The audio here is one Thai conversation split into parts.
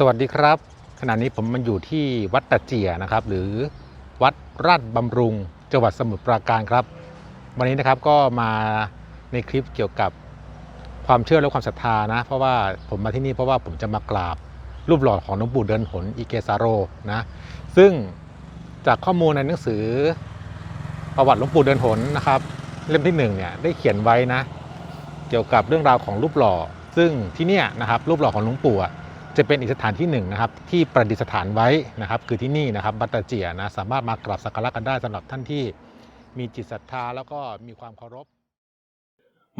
สวัสดีครับ ขณะนี้ผมมันอยู่ที่วัดตะเจียนะครับ หรือวัดราชบำรุงจังหวัดสมุทรปราการครับ วันนี้นะครับก็มาในคลิปเกี่ยวกับความเชื่อและความศรัทธานะ เพราะว่าผมมาที่นี่เพราะว่าผมจะมากราบรูปหล่อของหลวงปู่เดินหนอิเกซาโรนะซึ่งจากข้อมูลในหนังสือประวัติหลวงปู่เดินหนนะครับ เล่มที่หนึ่งเนี่ยได้เขียนไว้นะ เกี่ยวกับเรื่องราวของรูปหล่อ ซึ่งที่เนี่ยนะครับรูปหล่อของหลวงปู่ จะเป็นอีกสถานที่หนึ่งนะครับที่ประดิษฐานไว้นะครับ คือที่นี่นะครับบัตตาเจียนะสามารถมากราบสักการะกันได้สำหรับท่านที่มีจิตศรัทธาแล้วก็มีความเคารพ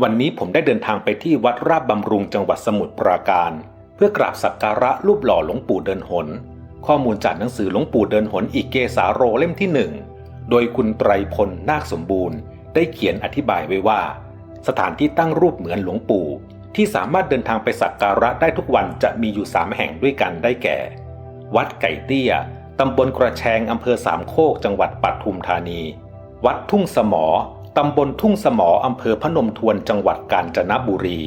วันนี้ผมได้เดินทางไปที่วัดราชบำรุงจังหวัดสมุทรปราการ เพื่อกราบสักการะรูปหล่อหลวงปู่เดินหน ข้อมูลจากหนังสือหลวงปู่เดินหนอีกเกสาโรเล่มที่หนึ่งโดยคุณไตรพลนาคสมบูรณ์ ได้เขียนอธิบายไว้ว่า สถานที่ตั้งรูปเหมือนหลวงปู่ ที่สามารถเดินทางไปสักการะได้ทุกวันจะมีอยู่สามแห่งด้วยกันได้แก่ วัดไก่เตี้ย ตำบลกระแชงอำเภอสามโคก จังหวัดปัตทุมธานี วัดทุ่งสมอ ตำบลทุ่งสมออำเภอพนมทวนจังหวัดกาญจนบุรี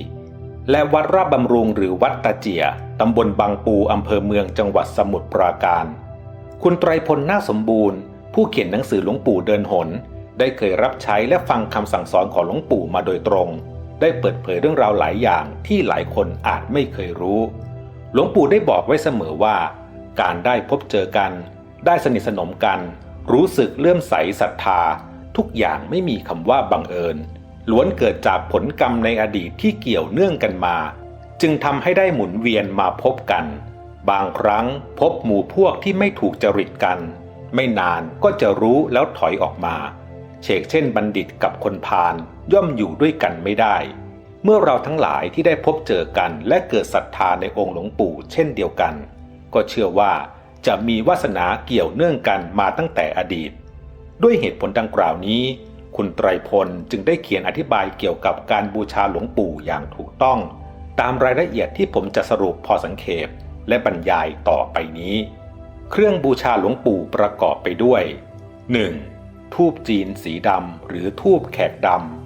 และวัดราชบำรุงหรือวัดตาเจีย ตำบลบางปูอำเภอเมืองจังหวัดสมุทรปราการ คุณไตรพลนาสมบูรณ์ ผู้เขียนหนังสือหลวงปู่เดินหน ได้เคยรับใช้และฟังคำสั่งสอนของหลวงปู่มาโดยตรง ได้เปิดเผยเรื่องราวหลายอย่างที่หลายคนอาจไม่เคยรู้ หลวงปู่ได้บอกไว้เสมอว่า การได้พบเจอกัน ได้สนิทสนมกัน รู้สึกเลื่อมใสศรัทธา ทุกอย่างไม่มีคำว่าบังเอิญ ล้วนเกิดจากผลกรรมในอดีตที่เกี่ยวเนื่องกันมา จึงทำให้ได้หมุนเวียนมาพบกัน บางครั้งพบหมู่พวกที่ไม่ถูกจริตกัน ไม่นานก็จะรู้แล้วถอยออกมา เชกเช่นบัณฑิตกับคนพาล ย่อมอยู่ด้วยกันไม่ได้ เมื่อเราทั้งหลายที่ได้พบเจอกันและเกิดศรัทธาในองค์หลวงปู่เช่นเดียวกัน ก็เชื่อว่าจะมีวาสนาเกี่ยวเนื่องกันมาตั้งแต่อดีต ด้วยเหตุผลดังกล่าวนี้ คุณไตรพลจึงได้เขียนอธิบายเกี่ยวกับการบูชาหลวงปู่อย่างถูกต้อง ตามรายละเอียดที่ผมจะสรุปพอสังเขปและบรรยายต่อไปนี้ เครื่องบูชาหลวงปู่ประกอบไปด้วย 1. ทูบจีนสีดำหรือทูบแขกดำ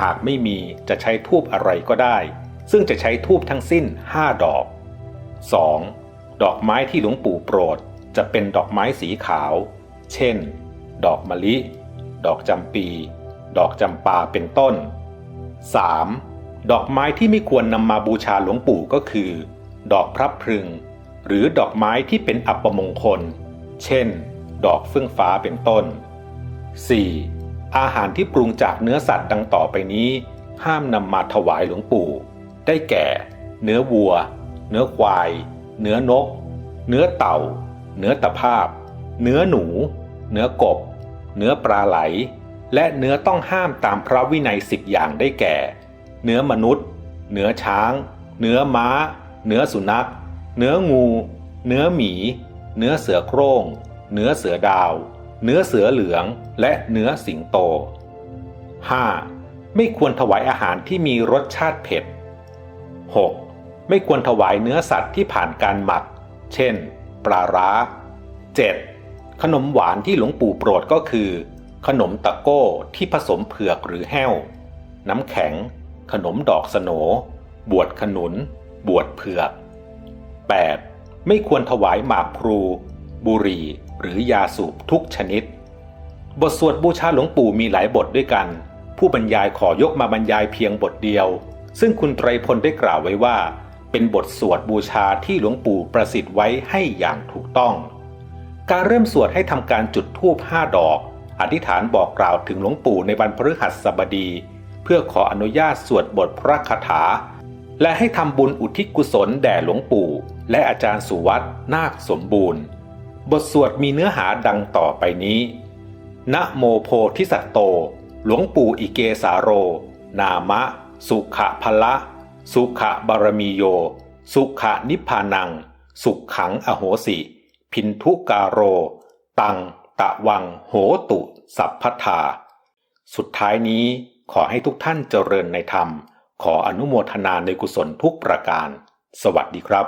หากไม่มีจะใช้ทูบอะไรก็ได้ ซึ่งจะใช้ทูบทั้งสิ้น 5 ดอก 2. ดอกไม้ที่หลวงปู่โปรด จะเป็นดอกไม้สีขาว เช่น ดอกมะลิ ดอกจำปี ดอกจำปาเป็นต้น 3. ดอกไม้ที่ไม่ควรนำมาบูชาหลวงปู่ก็คือ ดอกพระพรึง หรือดอกไม้ที่เป็นอัปมงคล เช่น ดอกเฟื่องฟ้าเป็นต้น 4. อาหารที่ปรุงจากเนื้อสัตว์ดังต่อไปนี้ ห้ามนำมาถวายหลวงปู่ ได้แก่ เนื้อวัว เนื้อควาย เนื้อนก เนื้อเต่า เนื้อตะภาพ เนื้อหนู เนื้อกบ เนื้อปลาไหล และเนื้อต้องห้ามตามพระวินัยสิบอย่างได้แก่ เนื้อมนุษย์ เนื้อช้าง เนื้อม้า เนื้อสุนัข เนื้องู เนื้อหมี เนื้อเสือโคร่ง เนื้อเสือดาว เนื้อเสือเหลือง และเนื้อสิงโต 5. ไม่ควรถวายอาหารที่มีรสชาติเผ็ด 6. ไม่ควรถวายเนื้อสัตว์ที่ผ่านการหมัก เช่น ปลาร้า 7. ขนมหวานที่หลวงปู่โปรดก็คือ ขนมตะโก้ที่ผสมเผือกหรือแห้ว น้ำแข็ง ขนมดอกสโน บวชขนุน บวชเผือก 8. ไม่ควรถวายหมากพลู บุหรี่ หรือยาสูบทุกชนิด บทสวดบูชาหลวงปู่มีหลายบทด้วยกัน ผู้บรรยายขอยกมาบรรยายเพียงบทเดียว ซึ่งคุณไตรพลได้กล่าวไว้ว่า เป็นบทสวดบูชาที่หลวงปู่ประสิทธิ์ไว้ให้อย่างถูกต้อง การเริ่มสวดให้ทำการจุดธูปห้าดอก อธิษฐานบอกกล่าวถึงหลวงปู่ในวันพฤหัสบดี เพื่อขออนุญาตสวดบทพระคาถาและให้ทำบุญอุทิศกุศลแด่หลวงปู่ และอาจารย์สุวัตนาคสมบูรณ์ บทสวดมีเนื้อหาดังต่อไปนี้ นะโมโพธิสัตโต หลวงปู่อิเกสาโร นามะ สุขะพละ สุขะบารมีโย สุขะนิพพานัง สุขขังอโหสิ พินทุกาโร ตัง ตะวัง โหตุ สัพพทา สุดท้ายนี้ขอให้ทุกท่านเจริญในธรรม ขออนุโมทนาในกุศลทุกประการ สวัสดีครับ